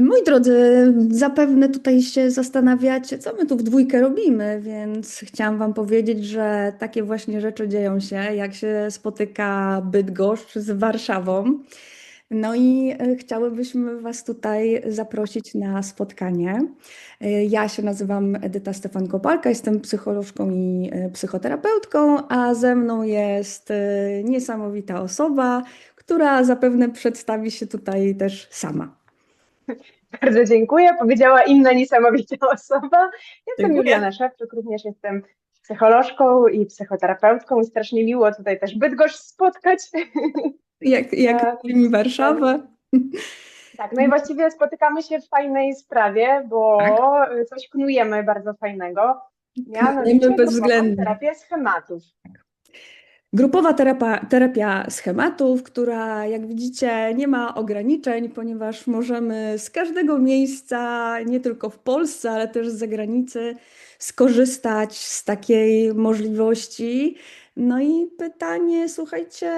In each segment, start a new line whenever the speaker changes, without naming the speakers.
Moi drodzy, zapewne tutaj się zastanawiacie, co my tu w dwójkę robimy, więc chciałam Wam powiedzieć, że takie właśnie rzeczy dzieją się, jak się spotyka Bydgoszcz z Warszawą. No i e, chciałybyśmy Was tutaj zaprosić na spotkanie. E, Ja się nazywam Edyta Stefan-Kopalka, jestem psycholożką i e, psychoterapeutką, a ze mną jest niesamowita osoba, która zapewne przedstawi się tutaj też sama.
Bardzo dziękuję. Powiedziała inna niesamowita osoba. Jestem
Dziękuję.
Juliana Szewczyk, również jestem psycholożką i psychoterapeutką i strasznie miło tutaj też Bydgoszcz spotkać.
Jak, jak
Tak.
mi Warszawę.
Tak, no i właściwie spotykamy się w fajnej sprawie, bo coś knujemy bardzo fajnego. Mianowicie
Knujemy bezwzględnie.
terapię schematów.
Grupowa terapia, terapia schematów, która jak widzicie nie ma ograniczeń, ponieważ możemy z każdego miejsca, nie tylko w Polsce, ale też z zagranicy, skorzystać z takiej możliwości. No i pytanie, słuchajcie,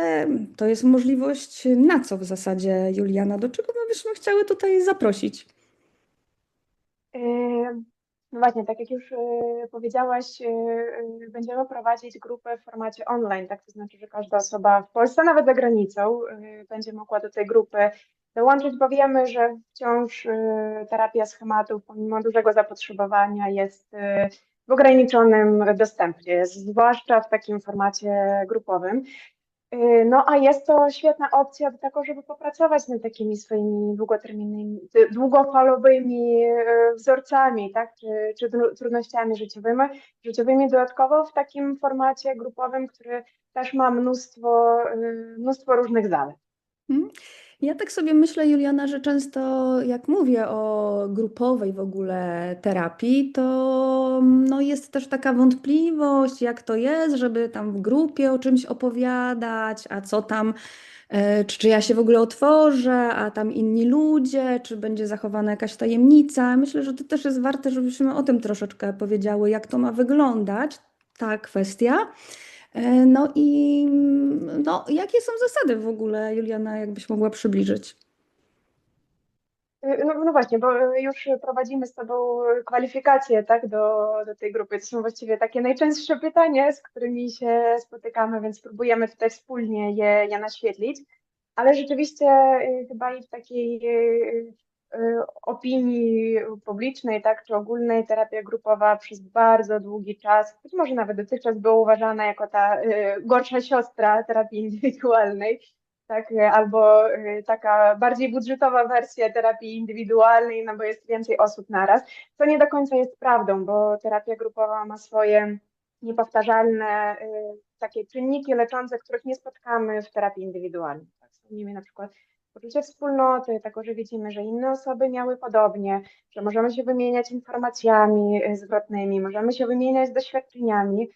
to jest możliwość na co w zasadzie, Juliana? Do czego my byśmy chciały tutaj zaprosić?
No właśnie, tak jak już yy, powiedziałaś, yy, yy, będziemy prowadzić grupę w formacie online, tak? To znaczy, że każda osoba w Polsce, nawet za granicą, będzie mogła do tej grupy dołączyć, bo wiemy, że wciąż terapia schematów, pomimo dużego zapotrzebowania, jest w ograniczonym dostępie, zwłaszcza w takim formacie grupowym. Yy, No, a jest to świetna opcja do tego, żeby popracować nad takimi swoimi długoterminowymi, długofalowymi yy, wzorcami, tak, czy, czy tru- trudnościami życiowymi, życiowymi dodatkowo w takim formacie grupowym, który też ma mnóstwo, yy, mnóstwo różnych zalet.
Mhm. Ja tak sobie myślę, Juliana, że często jak mówię o grupowej w ogóle terapii, to no jest też taka wątpliwość, jak to jest, żeby tam w grupie o czymś opowiadać, a co tam, e, czy, czy ja się w ogóle otworzę, a tam inni ludzie, czy będzie zachowana jakaś tajemnica. Myślę, że to też jest warte, żebyśmy o tym troszeczkę powiedziały, jak to ma wyglądać, ta kwestia. E, No i mm, no, jakie są zasady w ogóle, Juliana, jakbyś mogła przybliżyć?
Yy, No, no właśnie, bo już prowadzimy z Tobą kwalifikacje, tak, do, do tej grupy. To są właściwie takie najczęstsze pytania, z którymi się spotykamy, więc próbujemy tutaj wspólnie je, je naświetlić. Ale rzeczywiście y, chyba i w takiej opinii publicznej, tak, czy ogólnej terapia grupowa przez bardzo długi czas, być może nawet dotychczas była uważana jako ta y, gorsza siostra terapii indywidualnej, tak, y, albo y, taka bardziej budżetowa wersja terapii indywidualnej, no bo jest więcej osób naraz, co nie do końca jest prawdą, bo terapia grupowa ma swoje niepowtarzalne y, takie czynniki leczące, których nie spotkamy w terapii indywidualnej. Tak, na przykład poczucie wspólnoty, tego, że widzimy, że inne osoby miały podobnie, że możemy się wymieniać informacjami y, zwrotnymi, możemy się wymieniać doświadczeniami,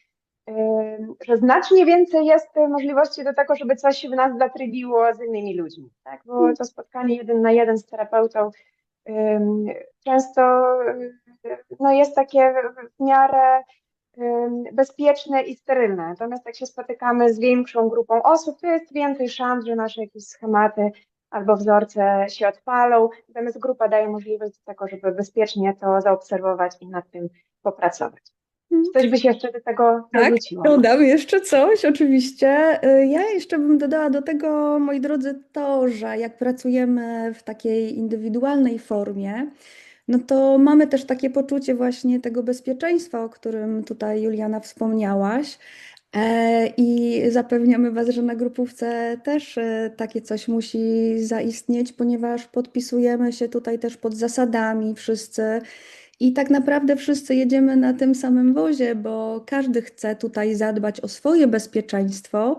y, że znacznie więcej jest y, możliwości do tego, żeby coś w nas zatrybiło z innymi ludźmi, tak? Bo to spotkanie jeden na jeden z terapeutą często no, jest takie w miarę bezpieczne i sterylne. Natomiast jak się spotykamy z większą grupą osób, to jest więcej szans, że nasze jakieś schematy albo wzorce się odpalą. Natomiast grupa daje możliwość do tego, żeby bezpiecznie to zaobserwować i nad tym popracować. Czy Coś by się jeszcze do tego
Tak,
dorzuciło?
dodam jeszcze coś, oczywiście. Y, Ja jeszcze bym dodała do tego, moi drodzy, to, że jak pracujemy w takiej indywidualnej formie, no to mamy też takie poczucie właśnie tego bezpieczeństwa, o którym tutaj Juliana wspomniałaś. E, I zapewniamy Was, że na grupówce też e, takie coś musi zaistnieć, ponieważ podpisujemy się tutaj też pod zasadami wszyscy. I tak naprawdę wszyscy jedziemy na tym samym wozie, bo każdy chce tutaj zadbać o swoje bezpieczeństwo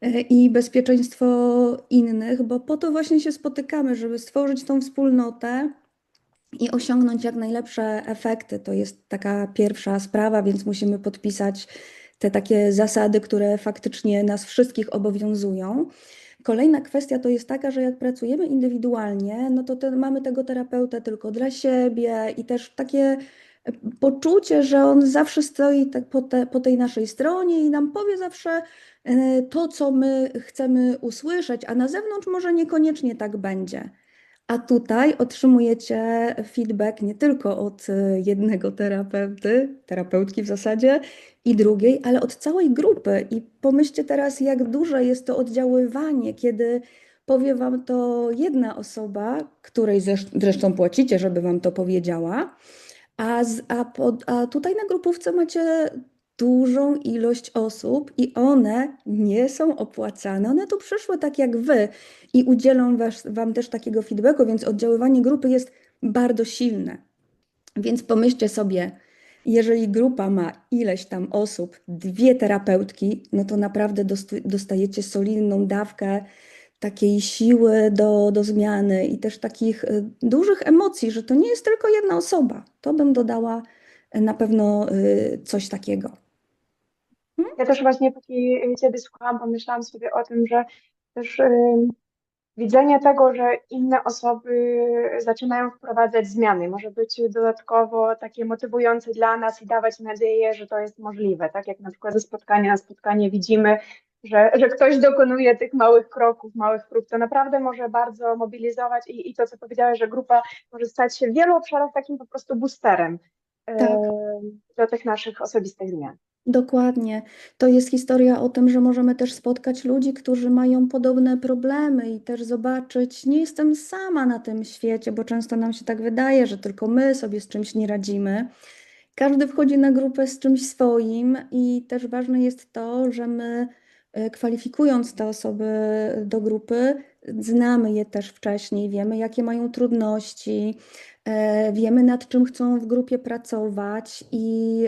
e, i bezpieczeństwo innych, bo po to właśnie się spotykamy, żeby stworzyć tą wspólnotę i osiągnąć jak najlepsze efekty. To jest taka pierwsza sprawa, więc musimy podpisać te takie zasady, które faktycznie nas wszystkich obowiązują. Kolejna kwestia to jest taka, że jak pracujemy indywidualnie, no to te, mamy tego terapeutę tylko dla siebie i też takie e, poczucie, że on zawsze stoi tak po, te, po tej naszej stronie i nam powie zawsze e, to, co my chcemy usłyszeć, a na zewnątrz może niekoniecznie tak będzie. A tutaj otrzymujecie feedback nie tylko od y, jednego terapeuty, terapeutki w zasadzie, i drugiej, ale od całej grupy. I pomyślcie teraz, jak duże jest to oddziaływanie, kiedy powie wam to jedna osoba, której zresz- zresztą płacicie, żeby wam to powiedziała, a, z, a, a tutaj na grupówce macie dużą ilość osób i one nie są opłacane. One tu przyszły tak jak wy i udzielą was, wam też takiego feedbacku, więc oddziaływanie grupy jest bardzo silne. Więc pomyślcie sobie, jeżeli grupa ma ileś tam osób, dwie terapeutki, no to naprawdę dost- dostajecie solidną dawkę takiej siły do, do zmiany i też takich y, dużych emocji, że to nie jest tylko jedna osoba. To bym dodała y, na pewno y, coś takiego.
Ja też właśnie póki Ciebie słuchałam, pomyślałam sobie o tym, że też widzenie tego, że inne osoby zaczynają wprowadzać zmiany, może być dodatkowo takie motywujące dla nas i dawać nadzieję, że to jest możliwe. Tak jak na przykład ze spotkania na spotkanie widzimy, że, że ktoś dokonuje tych małych kroków, małych prób, to naprawdę może bardzo mobilizować i, i to, co powiedziałeś, że grupa może stać się w wielu obszarach takim po prostu boosterem
Tak.
do tych naszych osobistych zmian.
Dokładnie. To jest historia o tym, że możemy też spotkać ludzi, którzy mają podobne problemy i też zobaczyć, nie jestem sama na tym świecie, bo często nam się tak wydaje, że tylko my sobie z czymś nie radzimy. Każdy wchodzi na grupę z czymś swoim i też ważne jest to, że my e, kwalifikując te osoby do grupy, znamy je też wcześniej, wiemy jakie mają trudności, wiemy nad czym chcą w grupie pracować i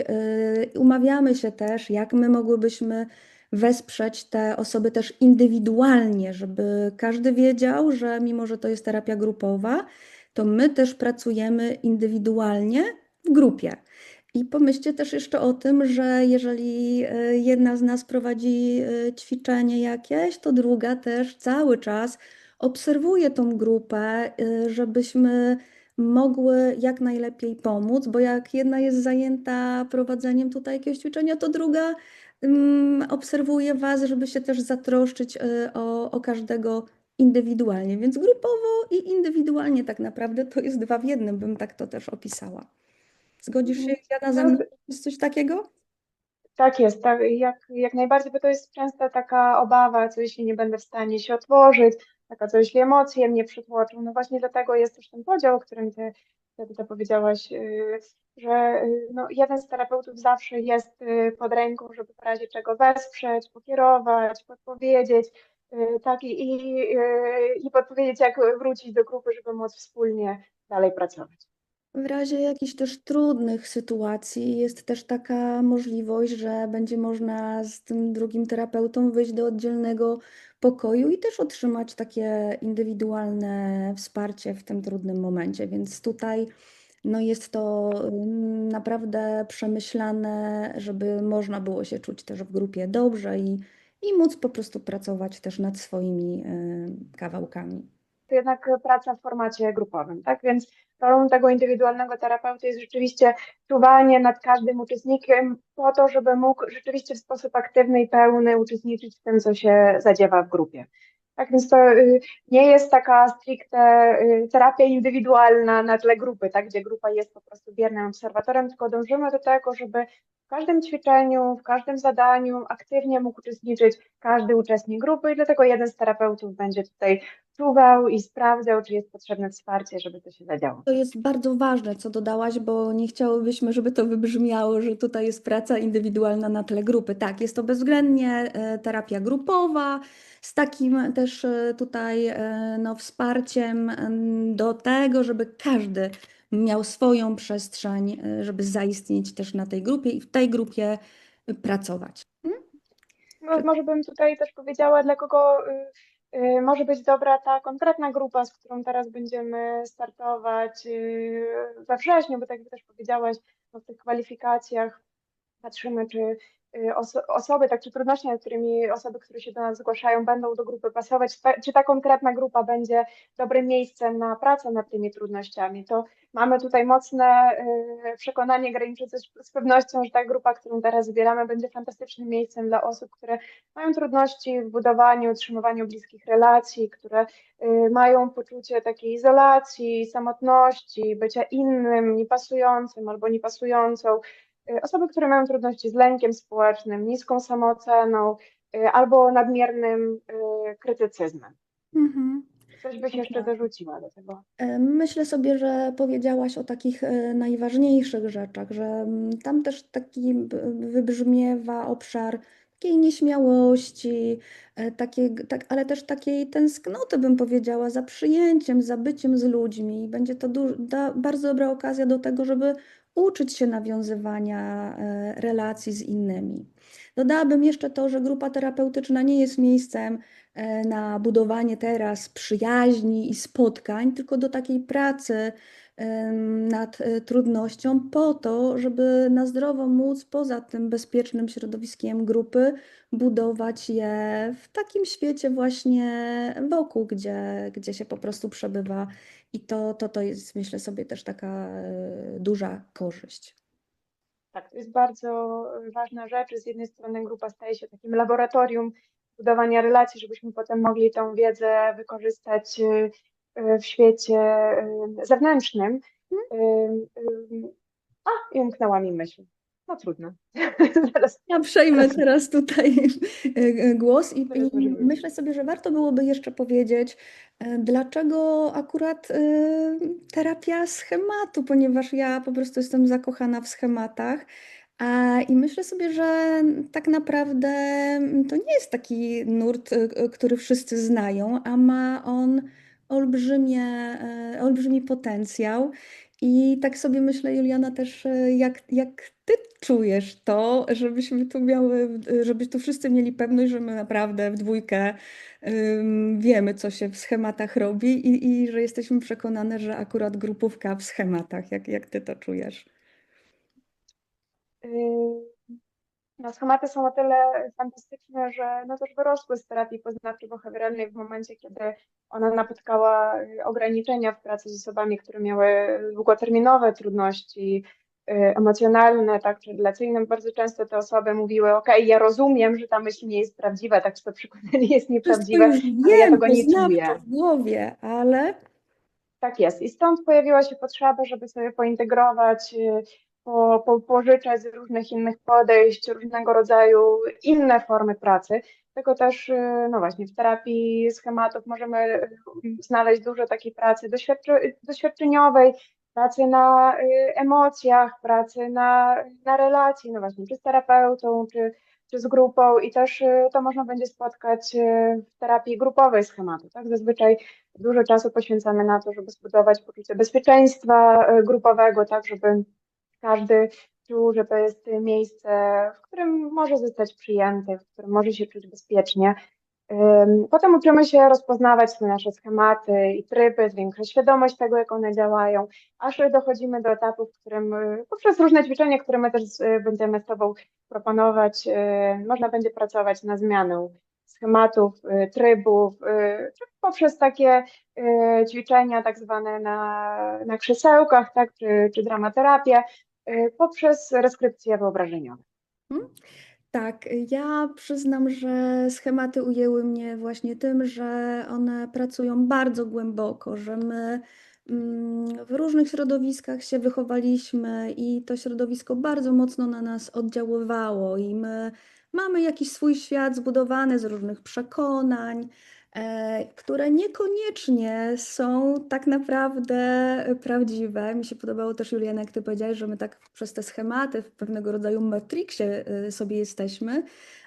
e, umawiamy się też, jak my mogłybyśmy wesprzeć te osoby też indywidualnie, żeby każdy wiedział, że mimo, że to jest terapia grupowa, to my też pracujemy indywidualnie w grupie. I pomyślcie też jeszcze o tym, że jeżeli e, jedna z nas prowadzi e, ćwiczenie jakieś, to druga też cały czas obserwuje tą grupę, e, żebyśmy mogły jak najlepiej pomóc, bo jak jedna jest zajęta prowadzeniem tutaj jakiegoś ćwiczenia, to druga mm, obserwuje Was, żeby się też zatroszczyć o, o każdego indywidualnie. Więc grupowo i indywidualnie tak naprawdę to jest dwa w jednym, bym tak to też opisała. Zgodzisz się, Jana, ze mną? Jest coś takiego?
Tak jest, tak, jak, jak najbardziej, bo to jest często taka obawa, co jeśli nie będę w stanie się otworzyć, taka co jeśli emocje mnie przytłoczą. No właśnie dlatego jest też ten podział, o którym ty, ty powiedziałaś, yy, że yy, no, jeden z terapeutów zawsze jest yy, pod ręką, żeby w razie czego wesprzeć, pokierować, podpowiedzieć, tak, i, i, i podpowiedzieć, jak wrócić do grupy, żeby móc wspólnie dalej pracować.
W razie jakichś też trudnych sytuacji jest też taka możliwość, że będzie można z tym drugim terapeutą wyjść do oddzielnego pokoju i też otrzymać takie indywidualne wsparcie w tym trudnym momencie. Więc tutaj no jest to naprawdę przemyślane, żeby można było się czuć też w grupie dobrze i, i móc po prostu pracować też nad swoimi y, kawałkami.
To jednak praca w formacie grupowym, tak? Więc rolą tego indywidualnego terapeuty jest rzeczywiście czuwanie nad każdym uczestnikiem po to, żeby mógł rzeczywiście w sposób aktywny i pełny uczestniczyć w tym, co się zadziewa w grupie. Tak więc to y, nie jest taka stricte y, terapia indywidualna na tle grupy, tak, gdzie grupa jest po prostu biernym obserwatorem, tylko dążymy do tego, żeby w każdym ćwiczeniu, w każdym zadaniu aktywnie mógł uczestniczyć każdy uczestnik grupy i dlatego jeden z terapeutów będzie tutaj czuwał i sprawdzał, czy jest potrzebne wsparcie, żeby to się zadziało.
To jest bardzo ważne, co dodałaś, bo nie chciałybyśmy, żeby to wybrzmiało, że tutaj jest praca indywidualna na tle grupy. Tak, jest to bezwzględnie e, terapia grupowa, z takim też e, tutaj e, no, wsparciem em, do tego, żeby każdy miał swoją przestrzeń, żeby zaistnieć też na tej grupie i w tej grupie pracować.
No, może bym tutaj też powiedziała, dla kogo y, może być dobra ta konkretna grupa, z którą teraz będziemy startować y, we wrześniu, bo tak jak też powiedziałaś, no, w tych kwalifikacjach patrzymy, czy, y, oso osoby, tak, czy trudności, nad którymi osoby, które się do nas zgłaszają, będą do grupy pasować, czy ta konkretna grupa będzie dobrym miejscem na pracę nad tymi trudnościami, to mamy tutaj mocne y, przekonanie graniczące z, pewnością, że ta grupa, którą teraz zbieramy, będzie fantastycznym miejscem dla osób, które mają trudności w budowaniu, utrzymywaniu bliskich relacji, które y, mają poczucie takiej izolacji, samotności, bycia innym, niepasującym albo niepasującą. Y, Osoby, które mają trudności z lękiem społecznym, niską samooceną y, albo nadmiernym y, krytycyzmem.
Mhm.
Coś byś jeszcze dorzuciła do tego?
Myślę sobie, że powiedziałaś o takich najważniejszych rzeczach, że mm, tam też taki wybrzmiewa obszar takiej nieśmiałości, takiej, tak, ale też takiej tęsknoty, bym powiedziała, za przyjęciem, za byciem z ludźmi. I będzie to da, bardzo dobra okazja do tego, żeby uczyć się nawiązywania e, relacji z innymi. Dodałabym jeszcze to, że grupa terapeutyczna nie jest miejscem, na budowanie teraz przyjaźni i spotkań, tylko do takiej pracy nad e, trudnością, po to, żeby na zdrowo móc poza tym bezpiecznym środowiskiem grupy budować je w takim świecie właśnie wokół, gdzie, gdzie się po prostu przebywa. I to, to, to jest, myślę sobie, też taka e, duża korzyść.
Tak, to jest bardzo ważna rzecz. Z jednej strony grupa staje się takim laboratorium budowania relacji, żebyśmy potem mogli tą wiedzę wykorzystać y, y, w świecie y, zewnętrznym. Y, A, i umknęła mi myśl. No trudno.
Ja przejmę teraz tutaj głos i, i myślę sobie, że warto byłoby jeszcze powiedzieć, dlaczego akurat terapia schematu, ponieważ ja po prostu jestem zakochana w schematach. I myślę sobie, że tak naprawdę to nie jest taki nurt, e, który wszyscy znają, a ma on olbrzymie, e, olbrzymi potencjał. I tak sobie myślę, Juliana, też e, jak, jak ty czujesz to, żebyśmy tu miały, żeby tu wszyscy mieli pewność, że my naprawdę w dwójkę ym, wiemy, co się w schematach robi i, i że jesteśmy przekonane, że akurat grupówka w schematach, jak, jak ty to czujesz?
Y, No, schematy są o tyle fantastyczne, że no też wyrosły z terapii poznawczo-behawioralnej w momencie, kiedy ona napotkała y, ograniczenia w pracy z osobami, które miały długoterminowe trudności y, emocjonalne, tak, czy relacyjne. Bardzo często te osoby mówiły, ok, ja rozumiem, że ta myśl nie jest prawdziwa, tak, czy to przekonanie jest nieprawdziwe, ale ja
wiem,
tego nie czuję.
w głowie, ale
Tak jest. I stąd pojawiła się potrzeba, żeby sobie pointegrować, po, po, pożyczać z różnych innych podejść, różnego rodzaju inne formy pracy. Tego też, y, no właśnie, w terapii schematów możemy y, znaleźć dużo takiej pracy doświadczy, doświadczeniowej, pracy na y, emocjach, pracy na, na relacji, no właśnie, czy z terapeutą, czy, czy z grupą i też y, to można będzie spotkać w terapii grupowej schematu, tak? Zazwyczaj dużo czasu poświęcamy na to, żeby zbudować poczucie bezpieczeństwa grupowego, tak, żeby każdy czuł, że to jest miejsce, w którym może zostać przyjęty, w którym może się czuć bezpiecznie. Potem uczymy się rozpoznawać te nasze schematy i tryby, zwiększać świadomość tego, jak one działają, aż dochodzimy do etapu, w którym y, poprzez różne ćwiczenia, które my też y, będziemy z Tobą proponować, y, można będzie pracować na zmianę schematów, trybów, poprzez takie ćwiczenia tak zwane na, na krzesełkach, tak, czy, czy dramaterapię, poprzez reskrypcje wyobrażeniowe.
Hmm? Tak, ja przyznam, że schematy ujęły mnie właśnie tym, że one pracują bardzo głęboko, że my mm, w różnych środowiskach się wychowaliśmy i to środowisko bardzo mocno na nas oddziaływało i my mamy jakiś swój świat zbudowany z różnych przekonań, które niekoniecznie są tak naprawdę prawdziwe. Mi się podobało też, Juliana, jak ty powiedziałaś, że my tak przez te schematy w pewnego rodzaju matrixie y, sobie jesteśmy,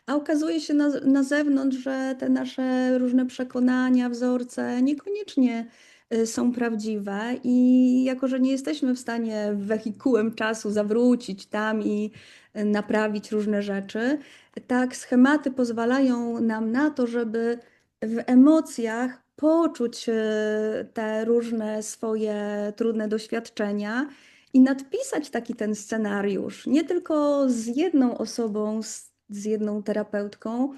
a okazuje się na, na zewnątrz, że te nasze różne przekonania, wzorce niekoniecznie są prawdziwe i jako, że nie jesteśmy w stanie wehikułem czasu zawrócić tam i naprawić różne rzeczy, tak schematy pozwalają nam na to, żeby w emocjach poczuć e, te różne swoje trudne doświadczenia i nadpisać taki ten scenariusz, nie tylko z jedną osobą, z z jedną terapeutką,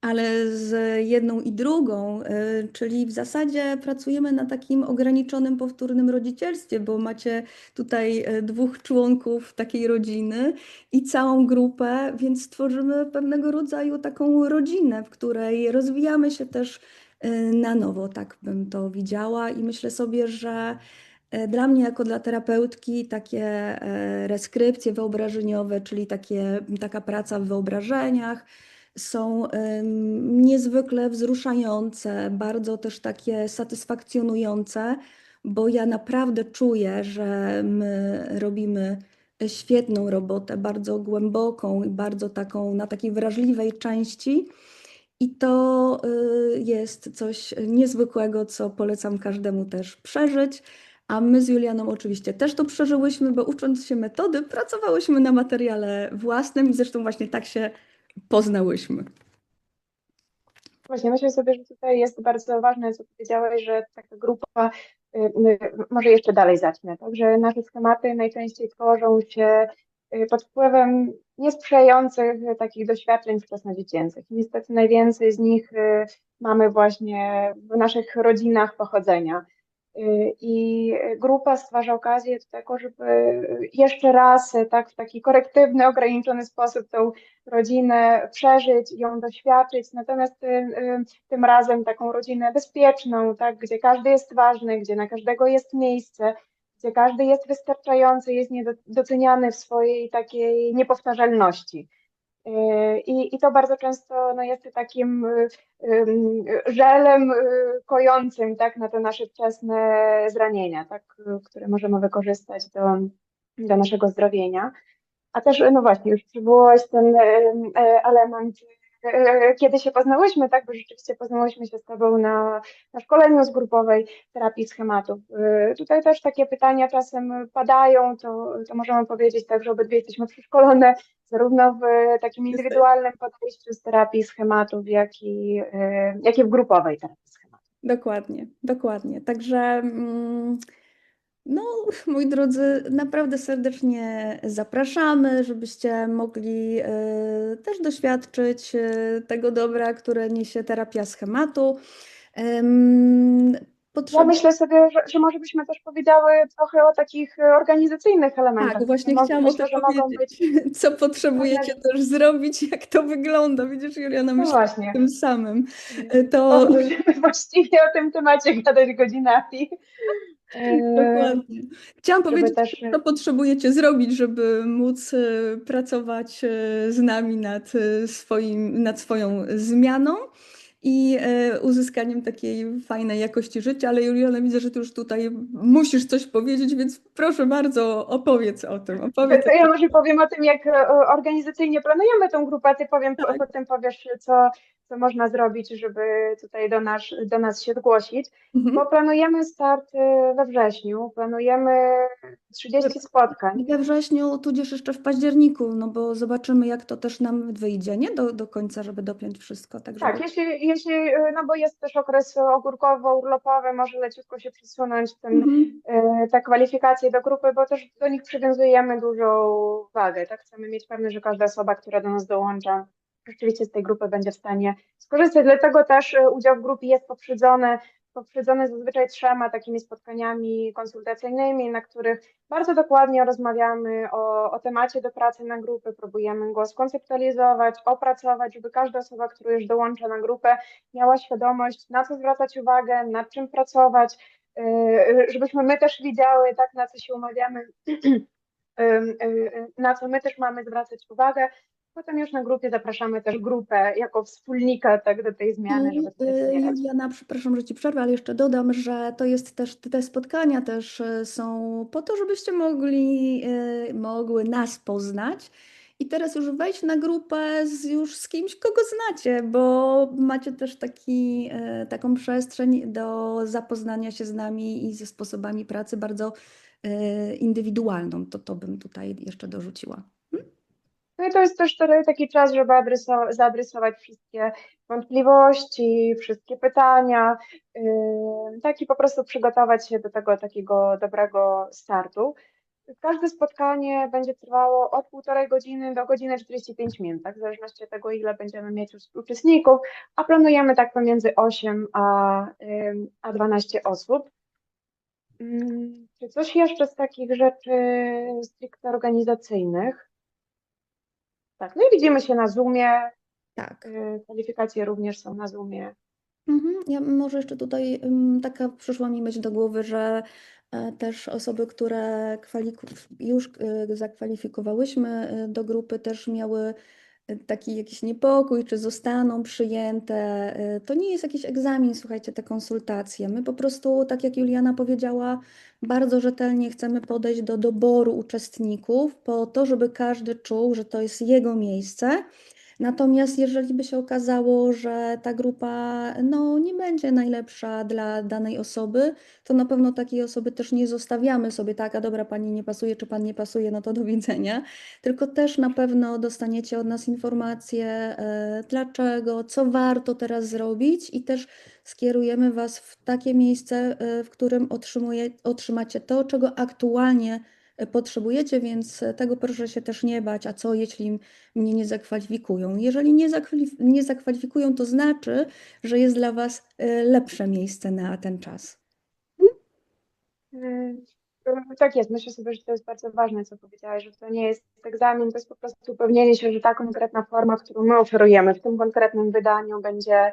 ale z jedną i drugą, y, czyli w zasadzie pracujemy na takim ograniczonym, powtórnym rodzicielstwie, bo macie tutaj y, dwóch członków takiej rodziny i całą grupę, więc tworzymy pewnego rodzaju taką rodzinę, w której rozwijamy się też y, na nowo, tak bym to widziała. I myślę sobie, że Dla mnie, jako dla terapeutki, takie reskrypcje wyobrażeniowe, czyli takie, taka praca w wyobrażeniach, są niezwykle wzruszające, bardzo też takie satysfakcjonujące, bo ja naprawdę czuję, że my robimy świetną robotę, bardzo głęboką i bardzo taką na takiej wrażliwej części. I to y, jest coś niezwykłego, co polecam każdemu też przeżyć. A my z Julianą oczywiście też to przeżyłyśmy, bo ucząc się metody, pracowałyśmy na materiale własnym i zresztą właśnie tak się poznałyśmy.
Właśnie myślę sobie, że tutaj jest bardzo ważne, co powiedziałeś, że taka grupa, y, y, może jeszcze dalej zacznę, także nasze schematy najczęściej tworzą się y, pod wpływem niesprzyjających takich doświadczeń wczesnodziecięcych. Niestety najwięcej z nich mamy właśnie w naszych rodzinach pochodzenia. Y, I grupa stwarza okazję do tego, żeby jeszcze raz tak w taki korektywny, ograniczony sposób tą rodzinę przeżyć, ją doświadczyć, natomiast y, y, tym razem taką rodzinę bezpieczną, tak, gdzie każdy jest ważny, gdzie na każdego jest miejsce, gdzie każdy jest wystarczający, jest niedoceniany w swojej takiej niepowtarzalności. I, I to bardzo często no, jest takim żelem kojącym tak, na te nasze wczesne zranienia, tak, które możemy wykorzystać do, do naszego zdrowienia. A też, no właśnie, już przywołałeś ten element kiedy się poznałyśmy, tak, bo rzeczywiście poznałyśmy się z Tobą na, na szkoleniu z grupowej terapii schematów. E, tutaj też takie pytania czasem padają, to, to możemy powiedzieć tak, że obydwie jesteśmy przeszkolone zarówno w takim indywidualnym podejściu z terapii schematów, jak i, e, jak i w grupowej terapii schematów.
Dokładnie, dokładnie. Także. Mm, no, moi drodzy, naprawdę serdecznie zapraszamy, żebyście mogli e, też doświadczyć e, tego dobra, które niesie terapia schematu.
Ja myślę sobie, że, że może byśmy też powiedziały trochę o takich organizacyjnych elementach.
Tak, właśnie
Mo-
chciałam
myślę, że mogą
powiedzieć. Co potrzebujecie też zrobić, jak to wygląda. Widzisz, Juliana,
No
myślę
właśnie.
o tym samym. E,
To możemy właściwie o tym temacie gadać godzinami.
Dokładnie. Chciałam powiedzieć,
też-
co potrzebujecie zrobić, żeby móc e, pracować e, z nami nad, e, swoim, nad swoją zmianą i uzyskaniem takiej fajnej jakości życia. Ale Juliana, widzę, że ty już tutaj musisz coś powiedzieć, więc proszę bardzo, opowiedz o tym. Opowiedz
To ja może powiem o tym, jak organizacyjnie planujemy tą grupę, a ty powiem,
Tak.
potem powiesz, co, co można zrobić, żeby tutaj do nas, do nas się zgłosić.
Mhm.
Bo planujemy start e, we wrześniu, planujemy 30 spotkań.
We wrześniu, tudzież jeszcze w październiku, no bo zobaczymy, jak to też nam wyjdzie, nie? Do, do końca, żeby dopiąć wszystko. Tak,
Tak,
żeby...
jeśli, jeśli, e, no bo jest też okres ogórkowo-urlopowy, może leciutko się przesunąć ten,
Mhm.
e, te kwalifikacje do grupy, bo też do nich przywiązujemy dużą wagę, tak? Chcemy mieć pewność, że każda osoba, która do nas dołącza, rzeczywiście z tej grupy będzie w stanie skorzystać. Dlatego też e, udział w grupie jest poprzedzony, poprzedzony zazwyczaj trzema takimi spotkaniami konsultacyjnymi, na których bardzo dokładnie rozmawiamy o, o temacie do pracy na grupy, próbujemy go skonceptualizować, opracować, żeby każda osoba, która już dołącza na grupę, miała świadomość, na co zwracać uwagę, nad czym pracować, yy, żebyśmy my też widziały, tak, na co się umawiamy, yy, na co my też mamy zwracać uwagę. Potem już na grupie zapraszamy też grupę jako wspólnika tak, do tej zmiany, żeby to
y. Juliana, przepraszam, że Ci przerwę, ale jeszcze dodam, że to jest też, te spotkania też y, są po to, żebyście mogli, y, mogły nas poznać i teraz już wejść na grupę z, już z kimś, kogo znacie, bo macie też taki, taką przestrzeń do zapoznania się z nami i ze sposobami pracy bardzo indywidualną. To to bym tutaj jeszcze dorzuciła.
No i to jest też taki czas, żeby adreso- zaadresować wszystkie wątpliwości, wszystkie pytania, yy, tak i po prostu przygotować się do tego takiego dobrego startu. każde spotkanie będzie trwało od półtorej godziny do godziny 45 minut, tak? W zależności od tego, ile będziemy mieć uczestników, a planujemy tak pomiędzy 8 a, ym, a 12 osób. Mm, Czy coś jeszcze z takich rzeczy stricte organizacyjnych? Tak, no i widzimy się na Zoomie,
Tak.
y, kwalifikacje również są na Zoomie.
Mhm. Ja może jeszcze tutaj taka przyszła mi myśl do głowy, że e, też osoby, które już e, zakwalifikowałyśmy e, do grupy, też miały taki jakiś niepokój, czy zostaną przyjęte. E, To nie jest jakiś egzamin, słuchajcie, te konsultacje. My po prostu, tak jak Juliana powiedziała, bardzo rzetelnie chcemy podejść do doboru uczestników po to, żeby każdy czuł, że to jest jego miejsce. Natomiast jeżeli by się okazało, że ta grupa no, nie będzie najlepsza dla danej osoby, to na pewno takiej osoby też nie zostawiamy sobie tak, a dobra, pani nie pasuje, czy pan nie pasuje, no to do widzenia. Tylko też na pewno dostaniecie od nas informacje, dlaczego, co warto teraz zrobić i też skierujemy was w takie miejsce, e, w którym otrzymuje, otrzymacie to, czego aktualnie potrzebujecie, więc e, tego proszę się też nie bać. A co jeśli mnie nie zakwalifikują? Jeżeli nie, zakwalif- nie zakwalifikują, to znaczy, że jest dla Was e, lepsze miejsce na ten czas.
Y, Tak jest, myślę sobie, że to jest bardzo ważne, co powiedziałaś, że to nie jest egzamin, to jest po prostu upewnienie się, że ta konkretna forma, którą my oferujemy w tym konkretnym wydaniu będzie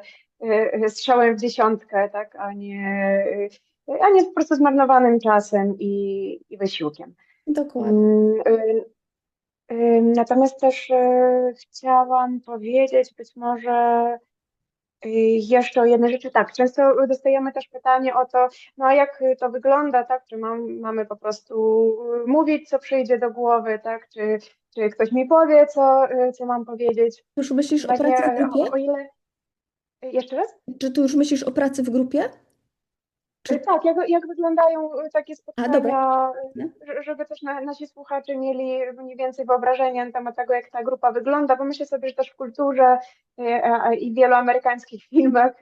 y, strzałem w dziesiątkę, tak, a nie, a nie po prostu zmarnowanym czasem i, i wysiłkiem.
Dokładnie.
Mm, y, y, Natomiast też y, chciałam powiedzieć być może y, jeszcze o jednej rzeczy. Tak, często dostajemy też pytanie o to, no a jak to wygląda, tak? Czy mam, mamy po prostu y, mówić, co przyjdzie do głowy, tak? Czy, czy ktoś mi powie, co, y, co mam powiedzieć?
Już myślisz o pracy w
y, o,
grupie?
o ile... y, Jeszcze raz?
Czy tu już myślisz o pracy w grupie? Czy-
Tak, jak, jak wyglądają y, takie spotkania,
No.
żeby też na, nasi słuchacze mieli mniej więcej wyobrażenia na temat tego, jak ta grupa wygląda, bo myślę sobie, że też w kulturze a- a- i wielu amerykańskich filmach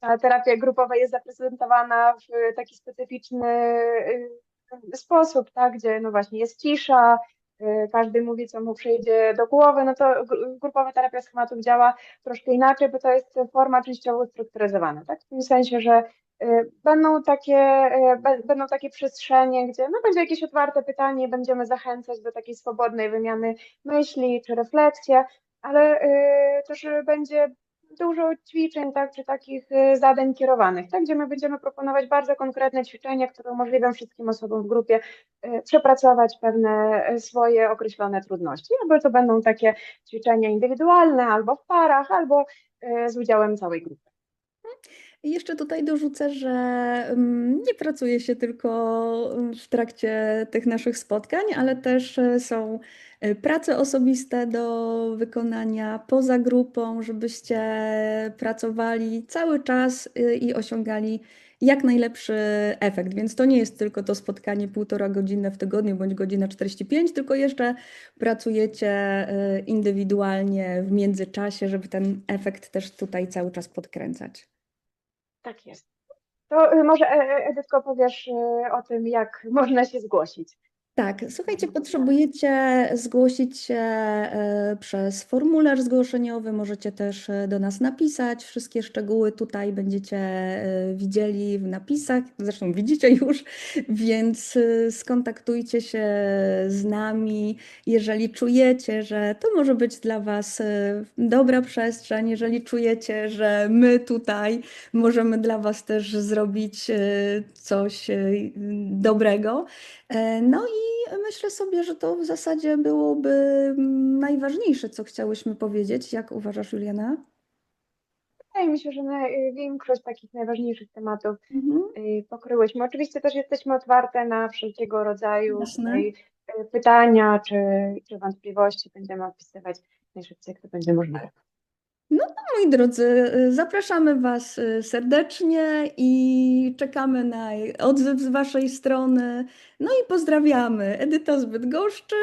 ta terapia grupowa jest zaprezentowana w taki specyficzny sposób, tak, gdzie no właśnie jest cisza, każdy mówi, co mu przyjdzie do głowy, no to gru- grupowa terapia schematów działa troszkę inaczej, bo to jest forma częściowo strukturyzowana, tak, w tym sensie, że będą takie, y, będą takie przestrzenie, gdzie no, będzie jakieś otwarte pytanie, będziemy zachęcać do takiej swobodnej wymiany myśli czy refleksji, ale y, też będzie dużo ćwiczeń, tak, czy takich y, zadań kierowanych, tak, gdzie my będziemy proponować bardzo konkretne ćwiczenia, które umożliwią wszystkim osobom w grupie y, przepracować pewne y, swoje określone trudności, albo to będą takie ćwiczenia indywidualne, albo w parach, albo y, z udziałem całej grupy.
I jeszcze tutaj dorzucę, że mm, nie pracuje się tylko w trakcie tych naszych spotkań, ale też e, są e, prace osobiste do wykonania poza grupą, żebyście pracowali cały czas e, i osiągali jak najlepszy efekt. Więc to nie jest tylko to spotkanie półtora godziny w tygodniu bądź godzina 45, tylko jeszcze pracujecie indywidualnie w międzyczasie, żeby ten efekt też tutaj cały czas podkręcać.
Tak jest. To y, może e, e, Edytko powiesz y, o tym, jak można się zgłosić.
Tak, słuchajcie, potrzebujecie zgłosić się e, przez formularz zgłoszeniowy, możecie też e, do nas napisać. Wszystkie szczegóły tutaj będziecie e, widzieli w napisach, zresztą widzicie już, więc skontaktujcie się z nami, jeżeli czujecie, że to może być dla Was dobra przestrzeń, jeżeli czujecie, że my tutaj możemy dla Was też zrobić coś dobrego. No i myślę sobie, że to w zasadzie byłoby mm, najważniejsze, co chciałyśmy powiedzieć. Jak uważasz, Juliana?
Wydaje mi się, że na, y, większość takich najważniejszych tematów
Mhm.
y, pokryłyśmy. Oczywiście też jesteśmy otwarte na wszelkiego rodzaju y, pytania czy, czy wątpliwości. Będziemy odpisywać najszybciej, jak to będzie możliwe.
Moi drodzy, y, zapraszamy Was y, serdecznie i czekamy na odzew z Waszej strony. No i pozdrawiamy. Edyta z Bydgoszczy.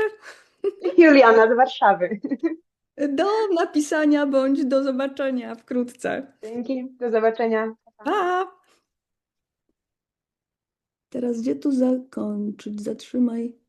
Juliana z Warszawy.
Do napisania bądź do zobaczenia wkrótce.
Dzięki, do zobaczenia.
Pa! Teraz gdzie tu zakończyć? Zatrzymaj.